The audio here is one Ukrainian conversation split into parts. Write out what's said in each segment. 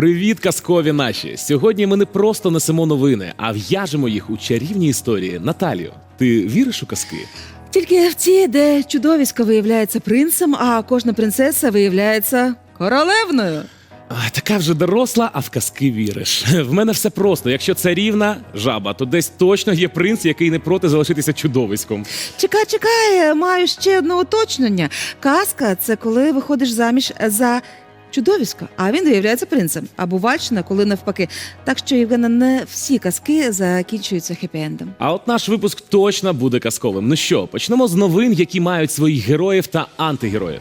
Привіт, казкові наші! Сьогодні ми не просто несемо новини, а в'яжемо їх у чарівні історії. Наталію, ти віриш у казки? Тільки в ті, де чудовисько виявляється принцем, а кожна принцеса виявляється королевною. А, така вже доросла, а в казки віриш. В мене все просто. Якщо це рівна жаба, то десь точно є принц, який не проти залишитися чудовиськом. Чекай, чекай, маю ще одне уточнення. Казка це коли виходиш заміж за чудовисько, а він виявляється принцем. А бувальщина, коли навпаки. Так що, Євгена, не всі казки закінчуються хеппі-ендом. А от наш випуск точно буде казковим. Ну що, почнемо з новин, які мають своїх героїв та антигероїв.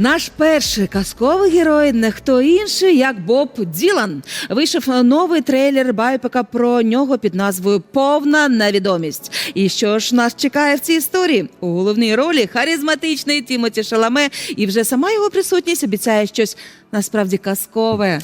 Наш перший казковий герой не хто інший, як Боб Ділан. Вийшов новий трейлер байпека про нього під назвою Повна невідомість. І що ж нас чекає в цій історії? У головній ролі харизматичний Тімоті Шаламе, і вже сама його присутність обіцяє щось насправді казкове.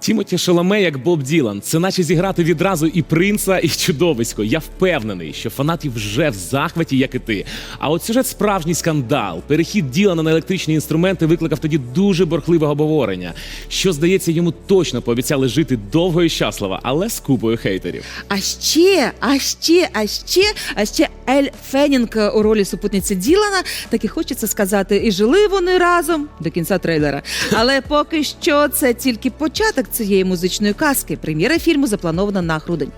Тімоті Шаламе як Боб Ділан. Це наче зіграти відразу і принца, і чудовисько. Я впевнений, що фанатів вже в захваті, як і ти. А от сюжет справжній скандал. Перехід Ділана на електричні інструменти викликав тоді дуже борхливе обговорення. Що здається, йому точно пообіцяли жити довго і щасливо, але з купою хейтерів. А ще, а ще, а ще, а ще Ель Фенінг у ролі супутниці Ділана. Так і хочеться сказати, і жили вони разом до кінця трейлера. Але поки що це тільки початок цієї музичної казки. Прем'єра фільму запланована на грудень.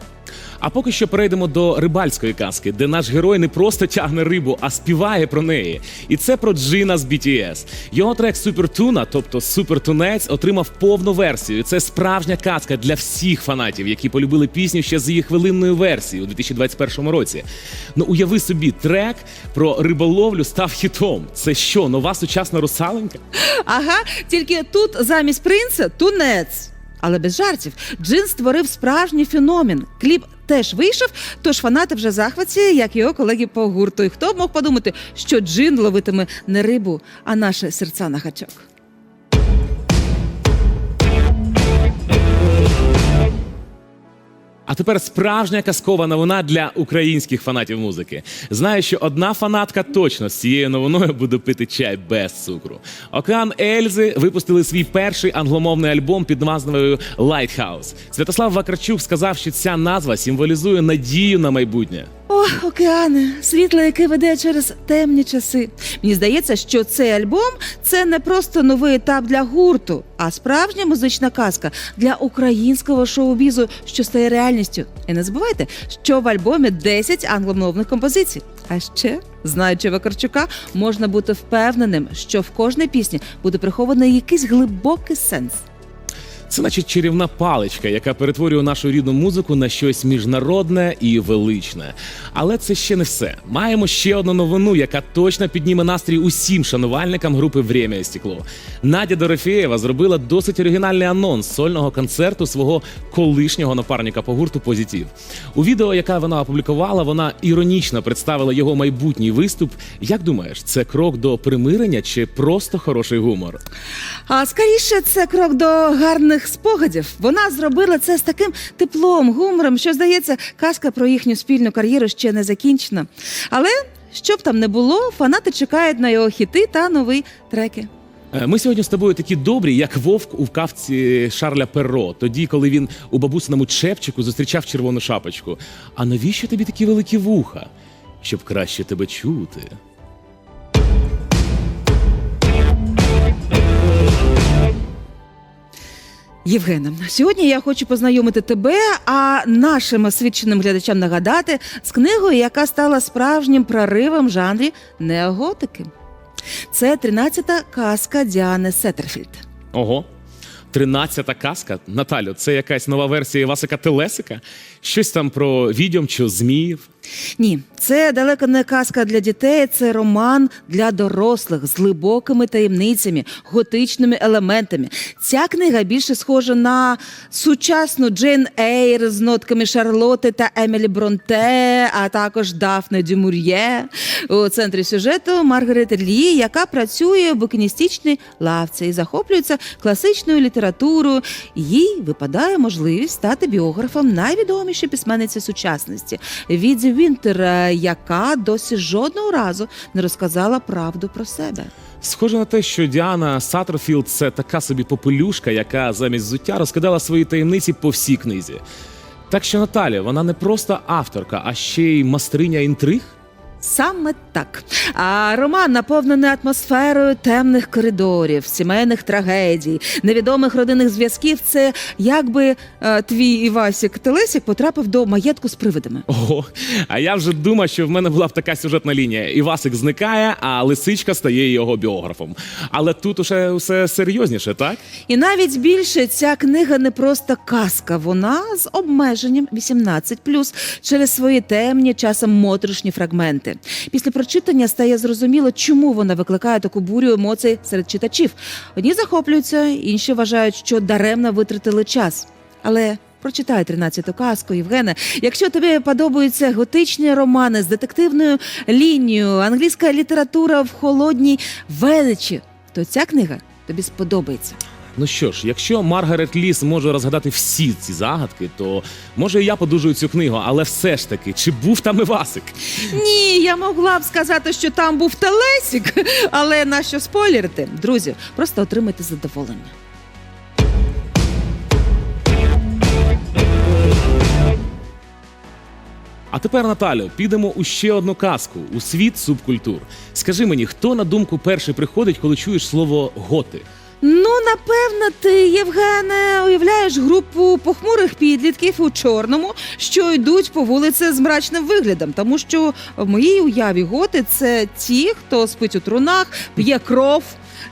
А поки що перейдемо до рибальської казки, де наш герой не просто тягне рибу, а співає про неї. І це про Джина з BTS. Його трек Супертуна, тобто Супертунець, отримав повну версію. І Це справжня казка для всіх фанатів, які полюбили пісню ще з її хвилинною версією у 2021 році. Ну уяви собі, трек про риболовлю став хітом. Це що, нова сучасна русаленька? Ага, тільки тут замість принца тунець. Але без жартів, Джин створив справжній феномен. Кліп теж вийшов, тож фанати вже захваті, як його колеги по гурту. І хто б мог подумати, що Джин ловитиме не рибу, а наше серця на гачок. А тепер справжня казкова новина для українських фанатів музики. Знаю, що одна фанатка точно з цією новиною буде пити чай без цукру. Океан Ельзи випустили свій перший англомовний альбом під назвою Lighthouse. Святослав Вакарчук сказав, що ця назва символізує надію на майбутнє. О, океани, світло, яке веде через темні часи. Мені здається, що цей альбом це не просто новий етап для гурту, а справжня музична казка для українського шоу-бізу, що стає реальністю. І не забувайте, що в альбомі 10 англомовних композицій. А ще, знаючи Вакарчука, можна бути впевненим, що в кожній пісні буде прихований якийсь глибокий сенс. Це наче чарівна паличка, яка перетворює нашу рідну музику на щось міжнародне і величне. Але це ще не все. Маємо ще одну новину, яка точно підніме настрій усім шанувальникам групи «Время і стекло. Надя Дорофєєва зробила досить оригінальний анонс сольного концерту свого колишнього напарника по гурту Позитив. У відео, яке вона опублікувала, вона іронічно представила його майбутній виступ. Як думаєш, це крок до примирення чи просто хороший гумор? А скоріше, це крок до гарних спогадів. Вона зробила це з таким теплом, гумором, що здається, казка про їхню спільну кар'єру ще не закінчена. Але що б там не було, фанати чекають на його хіти та нові треки. Е, Ми сьогодні з тобою такі добрі, як вовк у вкавці Шарля Перро, тоді, коли він у бабусиному чепчику зустрічав червону шапочку. А навіщо тобі такі великі вуха? Щоб краще тебе чути. Євгена, сьогодні я хочу познайомити тебе, а нашим освіченим глядачам нагадати з книгою, яка стала справжнім проривом в жанрі неоготики. Це 13-та казка Діани Сеттерфільд. Ого. Тринадцята казка. Наталю, це якась нова версія Васика Телесика? Щось там про відьом чи зміїв. Ні, це далеко не казка для дітей, це роман для дорослих з глибокими таємницями, готичними елементами. Ця книга більше схожа на сучасну Джейн Ейр з нотками Шарлоти та Емілі Бронте, а також Дафне Дюмур'є. У центрі сюжету Маргарет Лі, яка працює в букіністичній лавці і захоплюється класичною літературою. Їй випадає можливість стати біографом найвідомішої письменниці сучасності. Відзів Джоді Вінтер, е, яка досі жодного разу не розказала правду про себе. Схоже на те, що Діана Саттерфілд це така собі попелюшка, яка замість зуття розкидала свої таємниці по всій книзі. Так що Наталя, вона не просто авторка, а ще й мастриня інтриг. Саме так. А роман наповнений атмосферою темних коридорів, сімейних трагедій, невідомих родинних зв'язків. Це якби е, твій Івасік Телесік потрапив до маєтку з привидами. Ого, а я вже думав, що в мене була б така сюжетна лінія. Івасик зникає, а лисичка стає його біографом. Але тут уже все серйозніше, так? І навіть більше ця книга не просто казка, вона з обмеженням 18+, через свої темні, часом моторошні фрагменти. Після прочитання стає зрозуміло, чому вона викликає таку бурю емоцій серед читачів. Одні захоплюються, інші вважають, що даремно витратили час. Але прочитай 13-ту казку, Євгене. Якщо тобі подобаються готичні романи з детективною лінією, англійська література в холодній величі, то ця книга тобі сподобається. Ну що ж, якщо Маргарет Ліс може розгадати всі ці загадки, то може і я подужую цю книгу, але все ж таки, чи був там Івасик? Ні, я могла б сказати, що там був Телесік, але нащо спойлерити? Друзі, просто отримайте задоволення. А тепер, Наталю, підемо у ще одну казку у світ субкультур. Скажи мені, хто на думку перший приходить, коли чуєш слово готи? Ну, напевно, ти, Євгене, уявляєш групу похмурих підлітків у чорному, що йдуть по вулиці з мрачним виглядом, тому що в моїй уяві готи це ті, хто спить у трунах, п'є кров,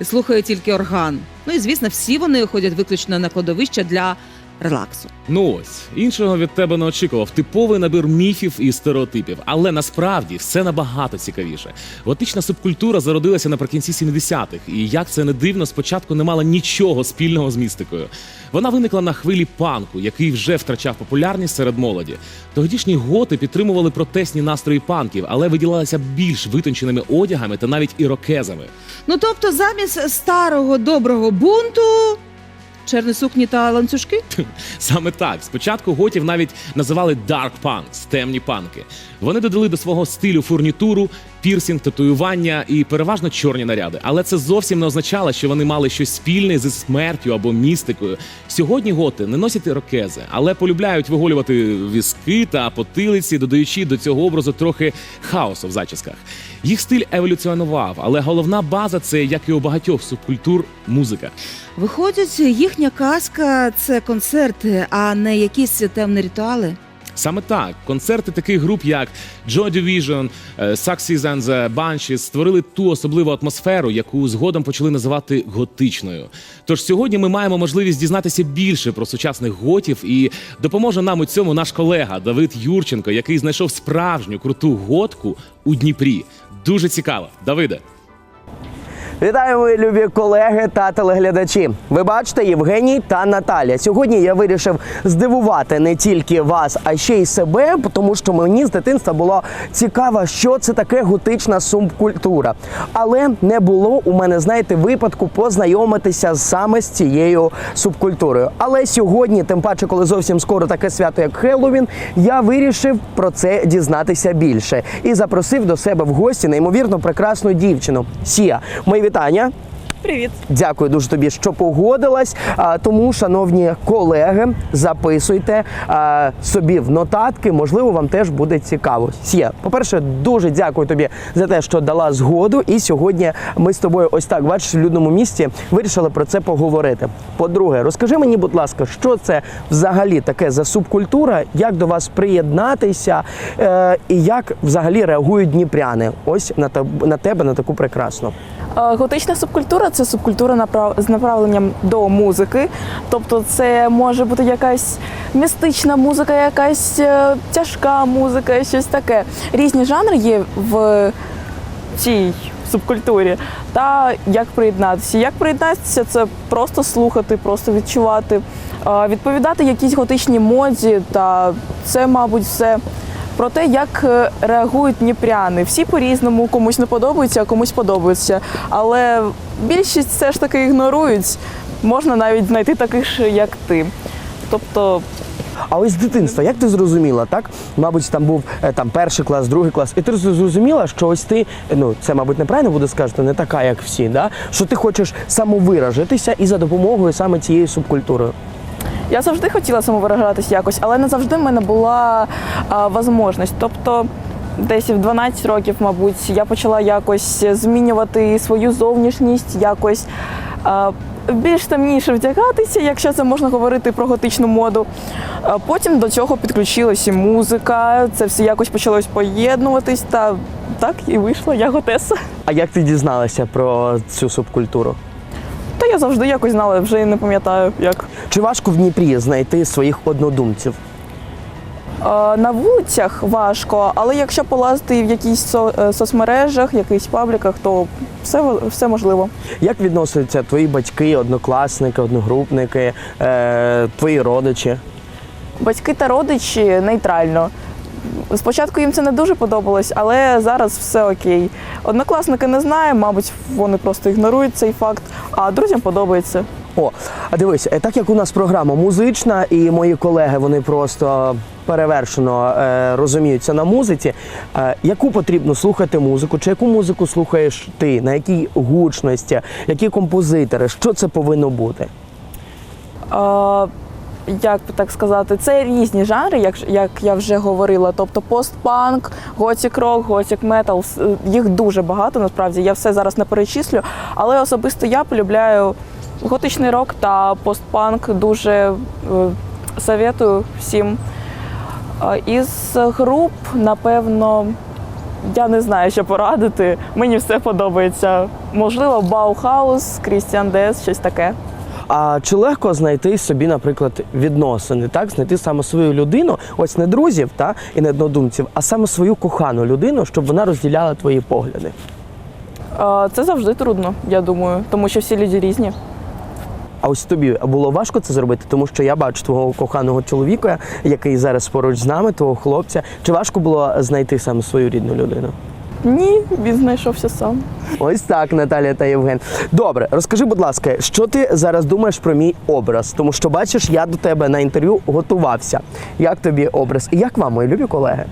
слухає тільки орган. Ну і звісно, всі вони ходять виключно на кладовище для релаксу. Ну ось іншого від тебе не очікував. Типовий набір міфів і стереотипів. Але насправді все набагато цікавіше. Готична субкультура зародилася наприкінці 70-х, і як це не дивно, спочатку не мала нічого спільного з містикою. Вона виникла на хвилі панку, який вже втрачав популярність серед молоді. Тодішні готи підтримували протестні настрої панків, але виділялися більш витонченими одягами та навіть ірокезами. Ну тобто, замість старого доброго бунту. Чорні сукні та ланцюжки? Саме так. Спочатку готів навіть називали dark punks, темні панки. Вони додали до свого стилю фурнітуру, пірсінг, татуювання і переважно чорні наряди. Але це зовсім не означало, що вони мали щось спільне зі смертю або містикою. Сьогодні готи не носять ірокези, але полюбляють виголювати візки та потилиці, додаючи до цього образу трохи хаосу в зачісках. Їх стиль еволюціонував, але головна база це, як і у багатьох субкультур, музика. Виходить, їхня казка це концерти, а не якісь темні ритуали. Саме так, концерти таких груп, як Joy Division, Success and the Banshees створили ту особливу атмосферу, яку згодом почали називати готичною. Тож сьогодні ми маємо можливість дізнатися більше про сучасних готів, і допоможе нам у цьому наш колега Давид Юрченко, який знайшов справжню круту готку у Дніпрі. Дуже цікаво, Давиде. Вітаю, мої любі колеги та телеглядачі. Ви бачите Євгеній та Наталя. Сьогодні я вирішив здивувати не тільки вас, а ще й себе, тому що мені з дитинства було цікаво, що це таке готична субкультура. Але не було у мене, знаєте, випадку познайомитися саме з цією субкультурою. Але сьогодні, тим паче, коли зовсім скоро таке свято, як Хеллоуін, я вирішив про це дізнатися більше і запросив до себе в гості неймовірно прекрасну дівчину. Сія, мої вітання. Привіт. Дякую дуже тобі, що погодилась. А, Тому, шановні колеги, записуйте а, собі в нотатки. Можливо, вам теж буде цікаво. Сія, по-перше, дуже дякую тобі за те, що дала згоду. І сьогодні ми з тобою, ось так бачиш, в людному місті вирішили про це поговорити. По-друге, розкажи мені, будь ласка, що це взагалі таке за субкультура, як до вас приєднатися, е, і як взагалі реагують дніпряни? Ось на на тебе, на таку прекрасну. Е, Готична субкультура це субкультура з направленням до музики. Тобто, це може бути якась містична музика, якась е, тяжка музика, щось таке. Різні жанри є в цій субкультурі. Та як приєднатися? Як приєднатися, це просто слухати, просто відчувати, відповідати якійсь готичній моді, та це, мабуть, все. Про те, як е, реагують дніпряни. Всі по-різному, комусь не подобається, а комусь подобається. Але більшість все ж таки ігнорують. Можна навіть знайти таких, ж, як ти. Тобто, А ось з дитинства, як ти зрозуміла, так? Мабуть, там був е, там перший клас, другий клас, і ти зрозуміла, що ось ти, ну це, мабуть, неправильно буде сказати, не така, як всі, да? що ти хочеш самовиражитися і за допомогою саме цієї субкультури. Я завжди хотіла самовиражатись якось, але не завжди в мене була а, можливість. Тобто, десь в 12 років, мабуть, я почала якось змінювати свою зовнішність, якось а, більш темніше вдягатися, якщо це можна говорити про готичну моду. А потім до цього підключилася і музика, це все якось почалось поєднуватись, та так і вийшла я готеса. А як ти дізналася про цю субкультуру? Та я завжди якось знала, вже не пам'ятаю як. Чи важко в Дніпрі знайти своїх однодумців? Е, На вулицях важко, але якщо полазити в якісь е, соцмережах, якихось пабліках, то все, все можливо. Як відносяться твої батьки, однокласники, одногрупники, е, твої родичі? Батьки та родичі нейтрально. Спочатку їм це не дуже подобалось, але зараз все окей. Однокласники не знаю, мабуть, вони просто ігнорують цей факт, а друзям подобається. О, а дивись, е, так як у нас програма музична, і мої колеги вони просто перевершено е, розуміються на музиці. Е, яку потрібно слухати музику? Чи яку музику слухаєш ти? На якій гучності, які композитори? Що це повинно бути? Е, як так сказати, це різні жанри, як, як я вже говорила. Тобто постпанк, готік рок, готік метал. Їх дуже багато насправді. Я все зараз не перечислю. Але особисто я полюбляю готичний рок та постпанк. Дуже е, советую всім. Із груп, напевно, я не знаю, що порадити. Мені все подобається. Можливо, Баухаус, Крістіан Дес, щось таке. А чи легко знайти собі, наприклад, відносини, так знайти саме свою людину, ось не друзів та і не однодумців, а саме свою кохану людину, щоб вона розділяла твої погляди? Це завжди трудно, я думаю, тому що всі люди різні. А ось тобі було важко це зробити, тому що я бачу твого коханого чоловіка, який зараз поруч з нами, твого хлопця. Чи важко було знайти саме свою рідну людину? Ні, він знайшовся сам. Ось так, Наталія та Євген. Добре, розкажи, будь ласка, що ти зараз думаєш про мій образ? Тому що бачиш, я до тебе на інтерв'ю готувався. Як тобі образ? І як вам, мої любі колеги?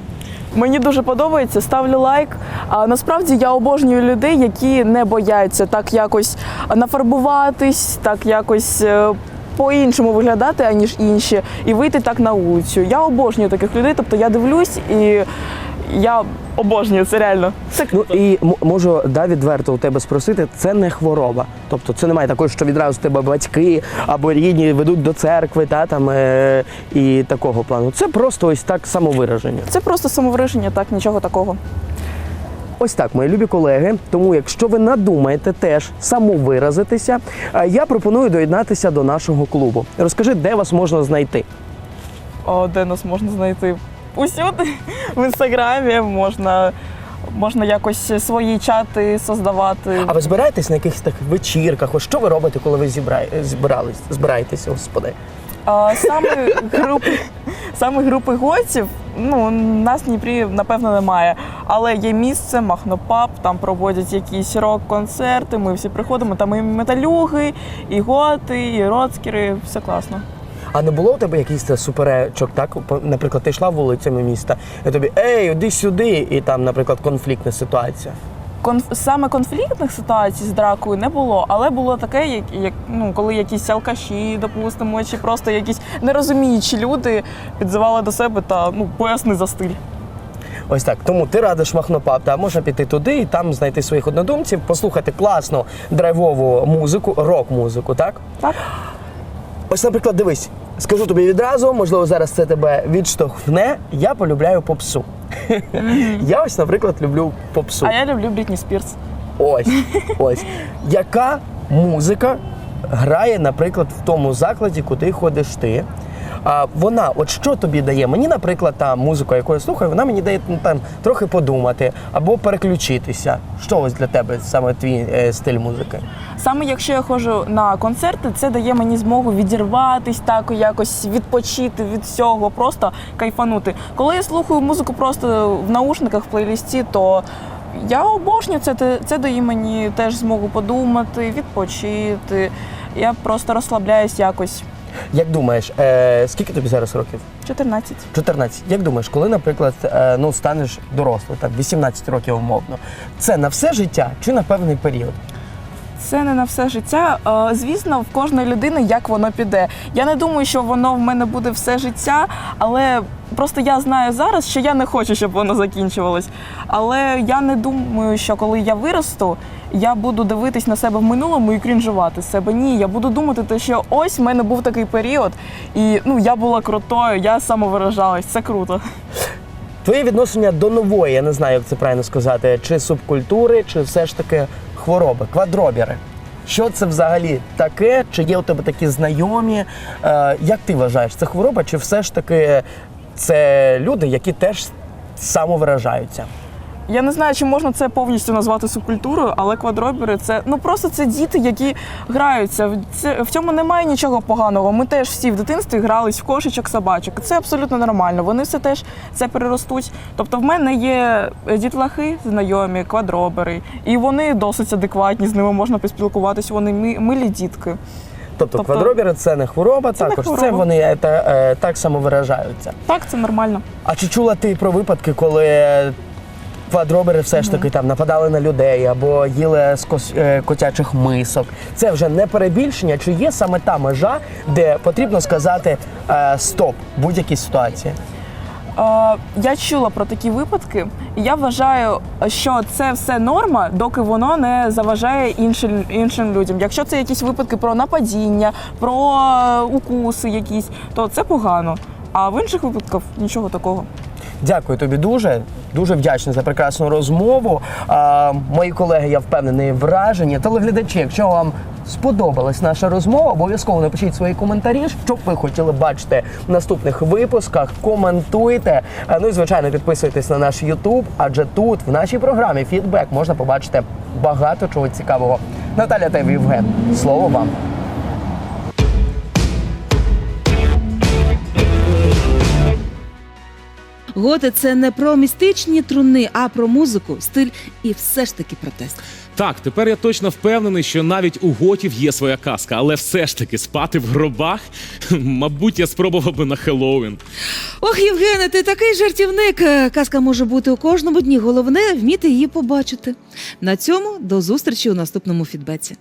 Мені дуже подобається, ставлю лайк. А насправді я обожнюю людей, які не бояться так якось нафарбуватись, так якось. е, По-іншому виглядати, аніж інші, і вийти так на вулицю. Я обожнюю таких людей, тобто я дивлюсь і я обожнюю це реально. Це Ну і можу да, відверто у тебе спросити, це не хвороба. Тобто це немає такого, що відразу тебе батьки або рідні ведуть до церкви, та там е- і такого плану. Це просто ось так самовираження. Це просто самовираження, так нічого такого. Ось так, мої любі колеги. Тому, якщо ви надумаєте теж самовиразитися, е, я пропоную доєднатися до нашого клубу. Розкажи, де вас можна знайти. О, де нас можна знайти? Усюди в інстаграмі можна, можна якось свої чати создавати. А ви збираєтесь на якихось таких вечірках? Ось що ви робите, коли ви зібрає, зібрались, збираєтеся, господи? А, саме групи, саме групи готів, ну нас в Дніпрі напевно немає. Але є місце, Махнопаб, там проводять якісь рок-концерти. Ми всі приходимо, там і металюги, і готи, і роцкери, все класно. А не було у тебе якихось суперечок, так? Наприклад, ти йшла вулицями міста, і тобі ей, іди сюди, і там, наприклад, конфліктна ситуація. Конф... Саме конфліктних ситуацій з дракою не було, але було таке, як, як ну, коли якісь алкаші, допустимо, чи просто якісь нерозуміючі люди підзивали до себе та ну поясни за стиль. Ось так. Тому ти радиш Махнопаб, та можна піти туди і там знайти своїх однодумців, послухати класну драйвову музику, рок-музику, так? Так? Ось, наприклад, дивись, скажу тобі відразу, можливо, зараз це тебе відштовхне. Я полюбляю попсу. Я ось, наприклад, люблю попсу. А я люблю Брітні Спірс. Ось, ось. Яка музика грає, наприклад, в тому закладі, куди ходиш ти? А вона, от що тобі дає? Мені, наприклад, та музика, яку я слухаю, вона мені дає ну, там трохи подумати або переключитися. Що ось для тебе саме твій е, стиль музики? Саме якщо я ходжу на концерти, це дає мені змогу відірватись, так якось відпочити від всього, просто кайфанути. Коли я слухаю музику просто в наушниках, в плейлісті, то я обожнюю це. Це дає мені теж змогу подумати, відпочити. Я просто розслабляюсь якось. Як думаєш, е, скільки тобі зараз років? 14. 14. Як думаєш, коли, наприклад, е, ну станеш дорослим, там 18 років умовно, це на все життя чи на певний період? Це не на все життя. Е, Звісно, в кожної людини як воно піде. Я не думаю, що воно в мене буде все життя, але просто я знаю зараз, що я не хочу, щоб воно закінчувалось. Але я не думаю, що коли я виросту, я буду дивитись на себе в минулому і крінжувати з себе. Ні, я буду думати, те, що ось в мене був такий період, і ну я була крутою, я самовиражалась. Це круто. Твоє відношення до нової, я не знаю, як це правильно сказати, чи субкультури, чи все ж таки хвороби, квадробіри. Що це взагалі таке? Чи є у тебе такі знайомі? Е, як ти вважаєш, це хвороба, чи все ж таки це люди, які теж самовиражаються? Я не знаю, чи можна це повністю назвати субкультурою, але квадробери це ну просто це діти, які граються. В Це в цьому немає нічого поганого. Ми теж всі в дитинстві грались в кошечок, собачок. Це абсолютно нормально. Вони все теж це переростуть. Тобто, в мене є дітлахи, знайомі, квадробери, і вони досить адекватні. З ними можна поспілкуватись. Вони ми- милі дітки. Тобто, Тобто- квадробіри це не хвороба, Це не також це вони е, та, е, так само виражаються. Так, це нормально. А чи чула ти про випадки, коли квадробери все ж таки там нападали на людей або їли з е, котячих мисок? Це вже не перебільшення, чи є саме та межа, де потрібно сказати е, стоп будь-якій ситуації? Е, Я чула про такі випадки, і я вважаю, що це все норма, доки воно не заважає іншим, іншим людям. Якщо це якісь випадки про нападіння, про е, укуси якісь, то це погано. А в інших випадках нічого такого. Дякую тобі дуже. Дуже вдячний за прекрасну розмову. А, мої колеги, я впевнений, вражені. Телеглядачі, якщо вам сподобалась наша розмова, обов'язково напишіть свої коментарі, що ви хотіли бачити в наступних випусках. Коментуйте. А, Ну і звичайно, підписуйтесь на наш YouTube, адже тут, в нашій програмі Фідбек, можна побачити багато чого цікавого. Наталя та Євген, слово вам. Готи це не про містичні труни, а про музику, стиль і все ж таки протест. Так, тепер я точно впевнений, що навіть у готів є своя казка, але все ж таки спати в гробах, мабуть, я спробував би на Хеллоуін. Ох, Євгене, ти такий жартівник. Е, Казка може бути у кожному дні. Головне вміти її побачити. На цьому до зустрічі у наступному фідбеці.